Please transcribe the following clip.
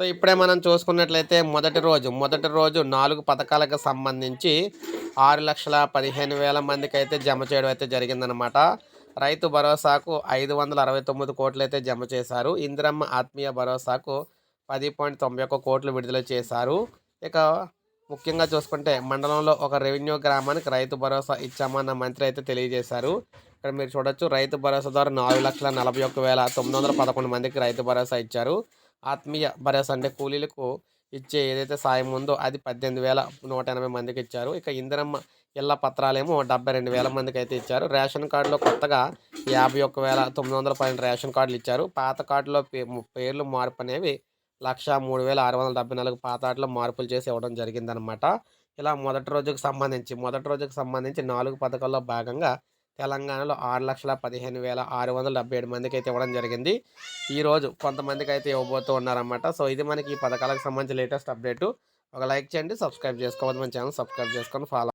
So ఇప్పుడే మనం చూసుకున్నట్లయితే మొదటి రోజు మొదటి రోజు నాలుగు పథకాలకు సంబంధించి ఆరు లక్షల పదిహేను వేల మందికి అయితే జమ చేయడం అయితే జరిగిందనమాట రైతు భరోసాకు ఐదు వందల అరవై తొమ్మిది కోట్లు అయితే జమ చేశారు. ఇందిరమ్మ ఆత్మీయ భరోసాకు పది పాయింట్ తొంభై ఒక్క కోట్లు విడుదల చేశారు. ఇక ముఖ్యంగా చూసుకుంటే మండలంలో ఒక రెవెన్యూ గ్రామానికి రైతు భరోసా ఇచ్చామన్న మంత్రి అయితే తెలియజేశారు. ఇక్కడ మీరు చూడొచ్చు రైతు భరోసా ద్వారా నాలుగు లక్షల నలభై ఒక్క వేల తొమ్మిది వందల పదకొండు మందికి రైతు భరోసా ఇచ్చారు. ఆత్మీయ భరోసా అంటే కూలీలకు ఇచ్చే ఏదైతే సాయం ఉందో అది పద్దెనిమిది వేల నూట ఎనభై మందికి ఇచ్చారు. ఇక ఇందిరమ్మ ఇళ్ళ పత్రాలేమో డెబ్బై రెండు వేల మందికి అయితే ఇచ్చారు. రేషన్ కార్డులో కొత్తగా యాభై ఒక్క వేల తొమ్మిది వందల పన్నెండు రేషన్ కార్డులు ఇచ్చారు. పాత కార్డులో పే- పేర్లు మార్పు అనేవి లక్ష మూడు వేల ఆరు వందల డెబ్బై నాలుగు పాత వాటిలో మార్పులు చేసి ఇవ్వడం జరిగిందనమాట ఇలా మొదటి రోజుకు సంబంధించి మొదటి రోజుకు సంబంధించి నాలుగు పథకాల్లో భాగంగా తెలంగాణలో ఆరు లక్షల పదిహేను వేల ఆరు వందల డెబ్బై ఏడు మందికి అయితే ఇవ్వడం జరిగింది. ఈరోజు కొంతమందికి అయితే ఇవ్వబోతూ ఉన్నారన్నమాట. సో ఇది మనకి ఈ పథకాలకు సంబంధించి లేటెస్ట్ అప్డేటు. ఒక లైక్ చేయండి సబ్స్క్రైబ్ చేసుకోవద్దు. మన ఛానల్ సబ్స్క్రైబ్ చేసుకొని ఫాలో